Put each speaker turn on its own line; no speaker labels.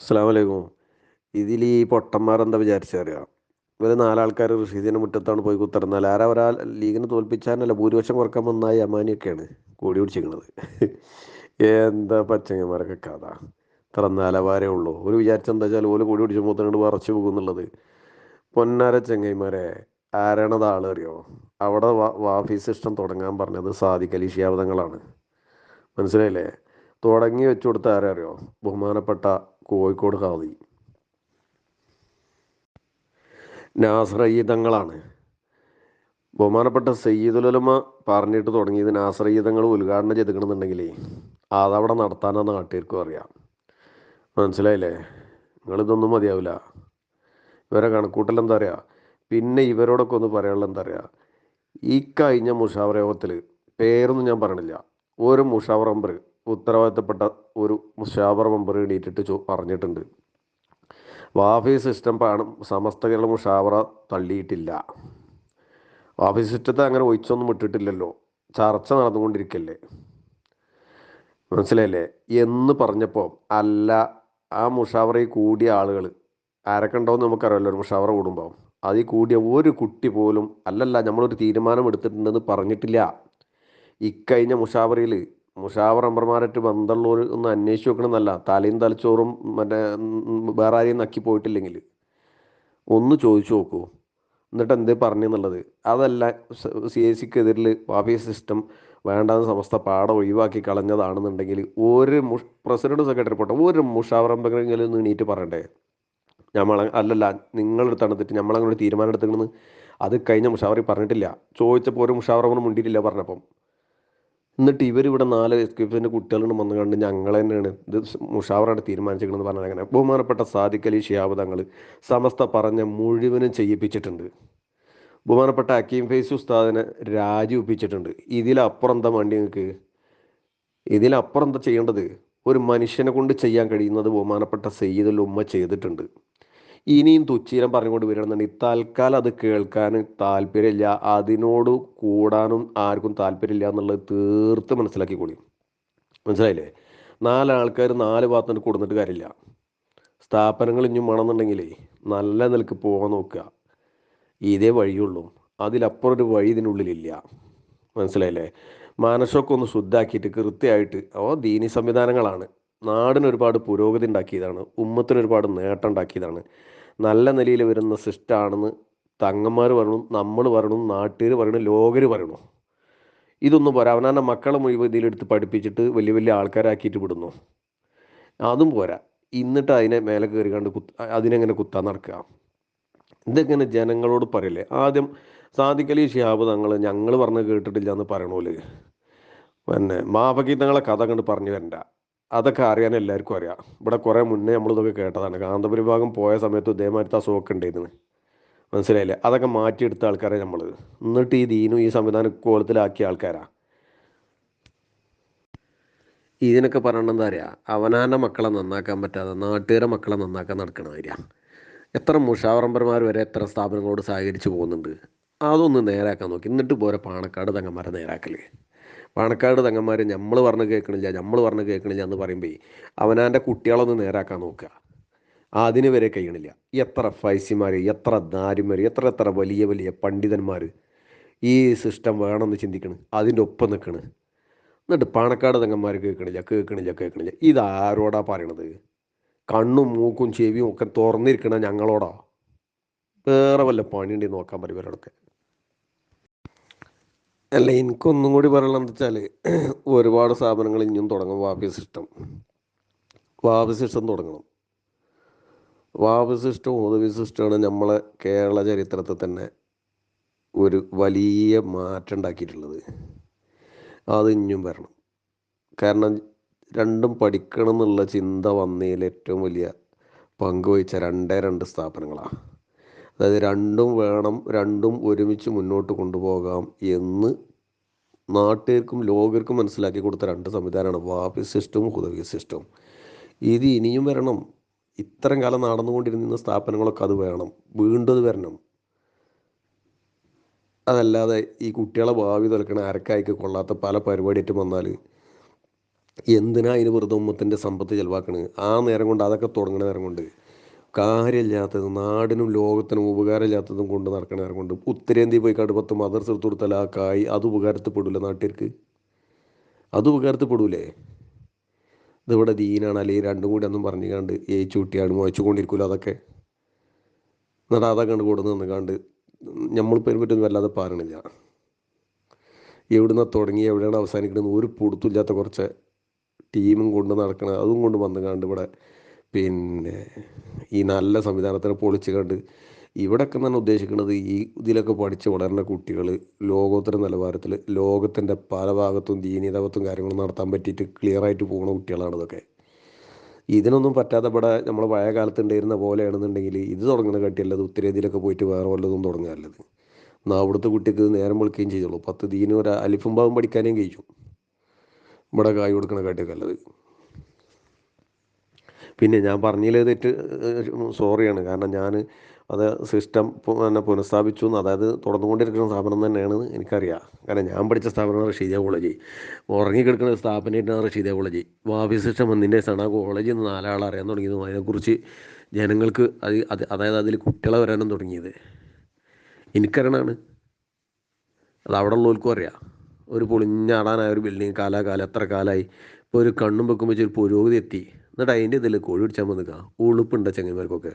അസ്സാം വലൈക്കും ഇതിൽ ഈ പൊട്ടന്മാർ എന്താ വിചാരിച്ചറിയാം ഇവർ നാലാൾക്കാർ റഷീദിന്റെ മുറ്റത്താണ് പോയി കുത്തിറന്നാൽ ആരാ ഒരാൾ ലീഗിനെ തോൽപ്പിച്ചാനല്ല ഭൂരിപക്ഷം കുറയ്ക്കാൻ വന്നായി അമാനിയൊക്കെയാണ് കൂടി പിടിച്ചിരിക്കുന്നത് എന്താ പച്ചങ്ങന്മാരൊക്കെ കഥ. ഇത്ര നിലവാരേ ഉള്ളൂ. ഒരു വിചാരിച്ച എന്താ വെച്ചാൽ ഓൽ കൂടി പിടിച്ച് മൂത്തനോട് വറച്ചു പോകുന്നുള്ളത് പൊന്നാര ചെങ്ങൈമാരെ ആരാണത് ആളറിയോ അവിടെ വാഫി ഇഷ്ടം തുടങ്ങാൻ പറഞ്ഞത് സാദിഖലി ഷിയാബ്ദങ്ങളാണ് മനസ്സിലായില്ലേ? തുടങ്ങി വെച്ചു കൊടുത്ത ആരറിയോ ബഹുമാനപ്പെട്ട കോഴിക്കോട് കാതി നാസ്രയീതങ്ങളാണ് ബഹുമാനപ്പെട്ട സയ്യിദുലമ പറഞ്ഞിട്ട് തുടങ്ങിയത് നാസ്രയീതങ്ങൾ ഉദ്ഘാടനം ചെയ്തിക്കണമെന്നുണ്ടെങ്കിലേ അതവിടെ നടത്താനാന്ന് നാട്ടുകാർക്കും അറിയാം. മനസ്സിലായില്ലേ? നിങ്ങളിതൊന്നും മതിയാവില്ല. ഇവരെ കണക്കൂട്ടൽ എന്താ പറയുക പിന്നെ ഇവരോടൊക്കെ ഒന്ന് പറയാനുള്ള എന്താ പറയുക ഈ കഴിഞ്ഞ മുഷാവറ യോഗത്തിൽ പേരൊന്നും ഞാൻ പറയണില്ല ഒരു മുഷാവർ മെമ്പർ ഉത്തരവാദിത്തപ്പെട്ട ഒരു മുഷാവർ മെമ്പർ എണീറ്റിട്ട് ചോ പറഞ്ഞിട്ടുണ്ട്. വാഫി സിസ്റ്റം പാണ് സമസ്ത കേരള മുഷാവറ തള്ളിയിട്ടില്ല. വാഫി സിസ്റ്റത്തെ അങ്ങനെ ഒഴിച്ചൊന്നും ഇട്ടിട്ടില്ലല്ലോ ചർച്ച നടന്നുകൊണ്ടിരിക്കല്ലേ? മനസ്സിലായില്ലേ? എന്ന് പറഞ്ഞപ്പോൾ അല്ല ആ മുഷാവറയിൽ കൂടിയ ആളുകൾ ആരൊക്കെ ഉണ്ടാവും നമുക്കറിയാമല്ലോ ഒരു മുഷാവറ കൂടുമ്പോൾ അതിൽ കൂടിയ ഒരു കുട്ടി പോലും അല്ലല്ല നമ്മളൊരു തീരുമാനം എടുത്തിട്ടുണ്ടെന്ന് പറഞ്ഞിട്ടില്ല. ഇക്കഴിഞ്ഞ മുഷാവറയിൽ മുഷാവർ അമ്പർമാരായിട്ട് ബന്ധമുള്ളവർ ഒന്ന് അന്വേഷിച്ച് വെക്കണമെന്നല്ല തലയും തലച്ചോറും മറ്റേ വേറെ ആരെയും നക്കി പോയിട്ടില്ലെങ്കിൽ ഒന്ന് ചോദിച്ചു നോക്കൂ. എന്നിട്ട് എന്തേ പറഞ്ഞെന്നുള്ളത് അതല്ല സി എ സിക്കെതിരിൽ വാഫി സിസ്റ്റം വേണ്ടാന്ന് സമസ്ത പാടം ഒഴിവാക്കി കളഞ്ഞതാണെന്നുണ്ടെങ്കിൽ ഒരു മുഷ് പ്രസിഡന്റ് സെക്രട്ടറി പോട്ടെ ഒരു മുഷാവറമ്പെങ്കിലും ഒന്ന് എണീറ്റ് പറയണ്ടേ? നമ്മൾ അല്ലല്ല നിങ്ങളെടുത്താണ് തെറ്റ്. നമ്മളങ്ങനെ ഒരു തീരുമാനം എടുത്തിക്കണമെന്ന് അത് കഴിഞ്ഞ മുഷാവറി പറഞ്ഞിട്ടില്ല. ചോദിച്ചപ്പോൾ ഒരു മുഷാവറമ്പ് മുണ്ടിയിട്ടില്ല പറഞ്ഞപ്പം. എന്നിട്ട് ഇവരിവിടെ നാല് എസ് കെ എഫിന്റെ കുട്ടികളുണ്ട് വന്നു കണ്ട് ഞങ്ങൾ തന്നെയാണ്. ഇത് മുഷാവറാണ് തീരുമാനിച്ചിരിക്കണമെന്ന് പറഞ്ഞാൽ അങ്ങനെ. ബഹുമാനപ്പെട്ട സാദിഖ് അലി ഷിയാബ് സമസ്ത പറഞ്ഞ മുഴുവനും ചെയ്യിപ്പിച്ചിട്ടുണ്ട്. ബഹുമാനപ്പെട്ട അക്കീം ഫൈസ് ഉസ്താദിനെ രാജിവെപ്പിച്ചിട്ടുണ്ട്. ഇതിലപ്പുറം എന്താ വേണ്ടി നിങ്ങൾക്ക്? ഇതിലപ്പുറം എന്താ ചെയ്യേണ്ടത്? ഒരു മനുഷ്യനെ കൊണ്ട് ചെയ്യാൻ കഴിയുന്നത് ബഹുമാനപ്പെട്ട സയ്യിദുൽ ഉമ്മ ചെയ്തിട്ടുണ്ട്. ഇനിയും തുച്ഛീരം പറഞ്ഞുകൊണ്ട് വരണമെന്നുണ്ടെങ്കിൽ തൽക്കാലം അത് കേൾക്കാൻ താല്പര്യമില്ല. അതിനോട് കൂടാനും ആർക്കും താല്പര്യമില്ല എന്നുള്ളത് തീർത്ത് മനസ്സിലാക്കി കൂടി മനസ്സിലായില്ലേ? നാലാൾക്കാർ നാല് ഭാഗത്തുനിന്ന് കൊടുത്തിട്ട് കാര്യമില്ല. സ്ഥാപനങ്ങൾ ഇനിയും വേണമെന്നുണ്ടെങ്കിലേ നല്ല നിലയ്ക്ക് പോകാൻ നോക്കുക. ഇതേ വഴിയുള്ളൂ. അതിലപ്പുറം ഒരു വഴി ഇതിനുള്ളിലില്ല. മനസ്സിലായില്ലേ? മനസ്സൊക്കെ ഒന്ന് ശുദ്ധാക്കിയിട്ട് കൃത്യമായിട്ട് ഓ ദീനി സംവിധാനങ്ങളാണ്. നാടിന് ഒരുപാട് പുരോഗതി ഉണ്ടാക്കിയതാണ്. ഉമ്മത്തിന് ഒരുപാട് നേട്ടം ഉണ്ടാക്കിയതാണ്. നല്ല നിലയിൽ വരുന്ന സിസ്റ്റാണെന്ന് തങ്ങന്മാർ പറയണം നമ്മൾ പറയണം നാട്ടുകാർ പറയണം ലോകർ പറയണോ ഇതൊന്നും പോരാ. അവനാന്റെ മക്കളെ മുഴുവൻ ഇതിലെടുത്ത് പഠിപ്പിച്ചിട്ട് വലിയ വലിയ ആൾക്കാരാക്കിയിട്ട് വിടുന്നു. അതും പോരാ. എന്നിട്ട് അതിനെ മേലെ കയറി കുത്ത് അതിനെങ്ങനെ കുത്താൻ നടക്കുക. ഇതെങ്ങനെ ജനങ്ങളോട് പറയില്ലേ ആദ്യം സാദിഖലി ഷിഹാബ് തങ്ങൾ ഞങ്ങൾ പറഞ്ഞ് കേട്ടിട്ടില്ല എന്ന് പറയണോൽ. പിന്നെ മാഫക്കി തങ്ങളെ കഥ കണ്ട് പറഞ്ഞു വരണ്ട. അതൊക്കെ അറിയാൻ എല്ലാവർക്കും അറിയാം. ഇവിടെ കുറേ മുന്നേ നമ്മളിതൊക്കെ കേട്ടതാണ്. കാന്തപുരി ഭാഗം പോയ സമയത്ത് ഇതേമാതിരത്തെ അസുഖമൊക്കെ ഉണ്ടായിരുന്നു. മനസ്സിലായില്ലേ? അതൊക്കെ മാറ്റിയെടുത്ത ആൾക്കാരെ നമ്മൾ എന്നിട്ട് ഈ ദീനും ഈ സംവിധാനം കോലത്തിലാക്കിയ ആൾക്കാരാ? ഇതിനൊക്കെ പറയണത് എന്താ പറയുക അവനാന്റെ മക്കളെ നന്നാക്കാൻ പറ്റാതെ നാട്ടുകാരെ മക്കളെ നന്നാക്കാൻ നടക്കണ എത്ര മുഷാവറമ്പർമാർ വരെ എത്ര സ്ഥാപനങ്ങളോട് സഹകരിച്ച് പോകുന്നുണ്ട്. അതൊന്ന് നേരാക്കാൻ നോക്കി. എന്നിട്ട് പോരെ പാണക്കാട് തങ്ങന്മാരെ നേരാക്കൽ. പാണക്കാട് തങ്ങന്മാർ നമ്മൾ പറഞ്ഞ് കേൾക്കണില്ല നമ്മൾ പറഞ്ഞ് കേൾക്കണില്ല എന്ന് പറയുമ്പോൾ അവനാന്റെ കുട്ടികളൊന്ന് നേരാക്കാൻ നോക്കുക. അതിന് വരെ കഴിയണില്ല. എത്ര ഫൈസിമാർ എത്ര ദാരിമാർ എത്ര എത്ര വലിയ വലിയ പണ്ഡിതന്മാർ ഈ സിസ്റ്റം വേണമെന്ന് ചിന്തിക്കണം അതിന്റെ ഒപ്പം നിൽക്കണ്. എന്നിട്ട് പാണക്കാട് തങ്ങന്മാർ കേൾക്കണില്ല കേൾക്കണില്ല കേൾക്കണില്ല ഇതാരോടാ പറയണത്? കണ്ണും മൂക്കും ചെവിയും ഒക്കെ തുറന്നിരിക്കണ ഞങ്ങളോടാ? വേറെ വല്ല പണിയുണ്ടെങ്കിൽ നോക്കാൻ പറ്റും ഇവരോടൊക്കെ. അല്ല എനിക്കൊന്നും കൂടി പറയണം എന്താ വെച്ചാൽ ഒരുപാട് സ്ഥാപനങ്ങൾ ഇനിയും തുടങ്ങും വാപ്പി സിസ്റ്റം. വാപ്പി സിസ്റ്റം തുടങ്ങണം. വാപ്പി സിസ്റ്റം ഉദവി സിസ്റ്റമാണ് നമ്മളെ കേരള ചരിത്രത്തിൽ തന്നെ ഒരു വലിയ മാറ്റം ഉണ്ടാക്കിയിട്ടുള്ളത്. അത് ഇനിയും വരണം. കാരണം രണ്ടും പഠിക്കണം എന്നുള്ള ചിന്ത വന്നതിൽ ഏറ്റവും വലിയ പങ്ക് വഹിച്ച രണ്ടേ രണ്ട് സ്ഥാപനങ്ങളാണ് അതായത് രണ്ടും വേണം രണ്ടും ഒരുമിച്ച് മുന്നോട്ട് കൊണ്ടുപോകാം എന്ന് നാട്ടുകാർക്കും ലോകർക്കും മനസ്സിലാക്കി കൊടുത്ത രണ്ട് സംവിധാനമാണ് വാപി സിസ്റ്റവും ഹുദവി സിസ്റ്റവും. ഇത് ഇനിയും വരണം. ഇത്രയും കാലം നടന്നുകൊണ്ടിരുന്ന സ്ഥാപനങ്ങളൊക്കെ അത് വേണം. വീണ്ടും അത് വരണം. അതല്ലാതെ ഈ കുട്ടികളെ ഭാവി തുലക്കണ അരക്കായിക്ക് കൊള്ളാത്ത പല പരിപാടിയായിട്ടും വന്നാൽ എന്തിനാ അതിന് വെറുതെ ഉമ്മത്തിന്റെ സമ്പത്ത് ചിലവാക്കണത് ആ നേരം കൊണ്ട് അതൊക്കെ തുടങ്ങണ നേരം കൊണ്ട് കാര്യമില്ലാത്തത് നാടിനും ലോകത്തിനും ഉപകാരമില്ലാത്തതും കൊണ്ട് നടക്കണേ കൊണ്ട് ഉത്തരേന്ത്യ പോയി കണ്ട് പത്ത് മദർസ് എടുത്ത് കൊടുത്താൽ ആ കായ് അത് ഉപകാരത്തിൽപ്പെടില്ല നാട്ടിലേക്ക് അത് ഉപകാരത്തിൽപ്പെടൂലേ? ഇതിവിടെ ദീനാണ് അല്ലെങ്കിൽ രണ്ടും കൂടി ഒന്നും പറഞ്ഞു കണ്ട് ഏച്ചു കുട്ടിയാണ് മുഴച്ചു കൊണ്ടിരിക്കില്ല അതൊക്കെ. എന്നിട്ട് അതൊക്കെ കണ്ട് കൊടുന്ന് നിന്ന് കണ്ട്. നമ്മളിപ്പോൾ ഇതിനെ പറ്റൊന്നും വല്ലാതെ പാരണില്ല എവിടുന്ന തുടങ്ങി എവിടെയാണ് അവസാനിക്കുന്നത് ഒരു പൊടുത്തില്ലാത്ത കുറച്ച് ടീമും കൊണ്ട് നടക്കണ അതും കൊണ്ട് വന്നു കണ്ട് ഇവിടെ പിന്നെ ഈ നല്ല സംവിധാനത്തിനെ പൊളിച്ച് കണ്ട് ഇവിടെയൊക്കെ തന്നെ ഉദ്ദേശിക്കുന്നത് ഈ ഇതിലൊക്കെ പഠിച്ച് വളരുന്ന കുട്ടികൾ ലോകോത്തര നിലവാരത്തിൽ ലോകത്തിന്റെ പല ഭാഗത്തും ദീനീതാപത്വം കാര്യങ്ങളും നടത്താൻ പറ്റിയിട്ട് ക്ലിയറായിട്ട് പോകുന്ന കുട്ടികളാണ് ഇതൊക്കെ. ഇതിനൊന്നും പറ്റാതെ ഇവിടെ നമ്മൾ പഴയ കാലത്ത് ഉണ്ടായിരുന്ന പോലെയാണെന്നുണ്ടെങ്കിൽ ഇത് തുടങ്ങുന്ന കട്ടിയല്ലത് ഉത്തരേന്ത്യയിലൊക്കെ പോയിട്ട് വേറെ വല്ലതും തുടങ്ങാറില്ലത് എന്നാൽ അവിടുത്തെ കുട്ടിക്ക് നേരം വിളിക്കുകയും ചെയ്തോളൂ പത്ത് ദീനും ഒരു അലിഫും ഭാവം പഠിക്കാനേ കഴിച്ചു ഇവിടെ കായ് കൊടുക്കണ കാട്ടിയൊക്കെ നല്ലത്. പിന്നെ ഞാൻ പറഞ്ഞതിൽ തെറ്റ് സോറിയാണ്. കാരണം ഞാൻ അത് സിസ്റ്റം തന്നെ പുനഃസ്ഥാപിച്ചു എന്ന് അതായത് തുറന്നുകൊണ്ടിരിക്കുന്ന സ്ഥാപനം തന്നെയാണ് എനിക്കറിയാം. കാരണം ഞാൻ പഠിച്ച സ്ഥാപനമാണ് റഷീദ കോളേജ്. ഉറങ്ങിക്കിടക്കുന്ന സ്ഥാപനമായിട്ടാണ് റഷീദ കോളേജ്. വാഫി സിസ്റ്റം വന്നതിന്റെ സണ? ആ കോളേജിൽ നിന്ന് നാലാൾ അറിയാൻ തുടങ്ങിയതും അതിനെക്കുറിച്ച് ജനങ്ങൾക്ക് അത് അതായത് അതിൽ കുട്ടികളെ വരാനും തുടങ്ങിയത്. എനിക്കറിയണമാണ് അത് അവിടെ ഉള്ളവർക്കും അറിയാം. ഒരു പൊളിഞ്ഞാടാനായ ഒരു ബിൽഡിങ് കാലാകാലം എത്ര കാലമായി. ഇപ്പോൾ ഒരു കണ്ണും വെക്കുമ്പോൾ ഒരു പുരോഗതി എത്തി. എന്നിട്ട് അതിന്റെ ഇതിൽ കോഴി പിടിച്ചാൽ വന്നിക്കുക ഉളുപ്പുണ്ട ചങ്ങന്മാർക്കൊക്കെ